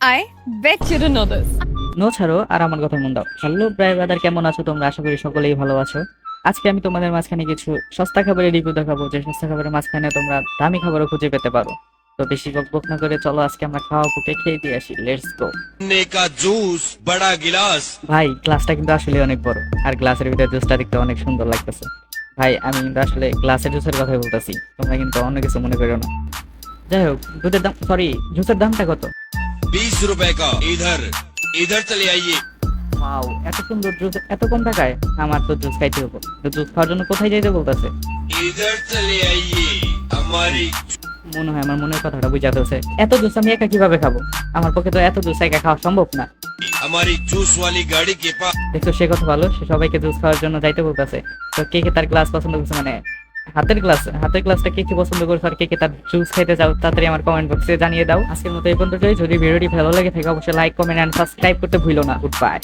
I bet you don't know this no ছাড়ো আর আমার কথা মন দাও। হ্যালো প্রায় ব্রাদার কেমন আছো তোমরা? আশা করি সকলেই ভালো আছো। আজকে আমি তোমাদের মাঝখানে কিছু সস্তা খাবারের রিভিউ দেখাবো। যে সস্তা খাবারের মাঝখানে তোমরা দামি খাবারও খুঁজে পেতে পারো। তো বেশি বকবক না করে চলো আজকে আমরা খাওয়া বুকে খেয়ে দিয়ে আসি। লেটস গো নেকা জুস বড়া গ্লাস ভাই গ্লাসটা কিন্তু আসলে অনেক বড়। আর গ্লাসের ভিতরে জুসটা দেখতে অনেক সুন্দর লাগতেছে। ভাই আমি কিন্তু আসলে গ্লাসের জুসের কথাই বলতেছি। তোমরা কিন্তু অন্য কিছু মনে করো না। যাই হোক দুধের দাম সরি জুসের দামটা কত? बीस रुपए का इधर इधर चले आइए ওয়াও এত সুন্দর জুস এত কম টাকায় আমার তো জুস খাইতে হবো তো জুস খাওয়ার জন্য কোথায় যাইতে বলতেছে इधर चले आइए हमारी মনে হয় আমার মনের কথাটা বুঝাতে হচ্ছে এত জুস আমি একা কিভাবে খাবো আমার পক্ষে তো এত জুস একা খাওয়া সম্ভব না हमारी जूस वाली गाड़ी के पास দেখছো সে কথা ভালো সে সবাইকে জুস খাওয়ার জন্য যাইতে বলতেছে তো কে কে তার গ্লাস পছন্দ করছে মানে হাতের ক্লাস হাতের গ্লাসটা কে কি পছন্দ করছ আর কে কে তার জুস খেতে চাও, তাড়াতাড়ি আমার কমেন্ট বক্সে জানিয়ে দাও। আজকের মতো এই পর্যন্তই। যদি ভিডিওটি ভালো লাগে থাকে, অবশ্যই লাইক কমেন্ট এন্ড সাবস্ক্রাইব করতে ভুলো না। Good bye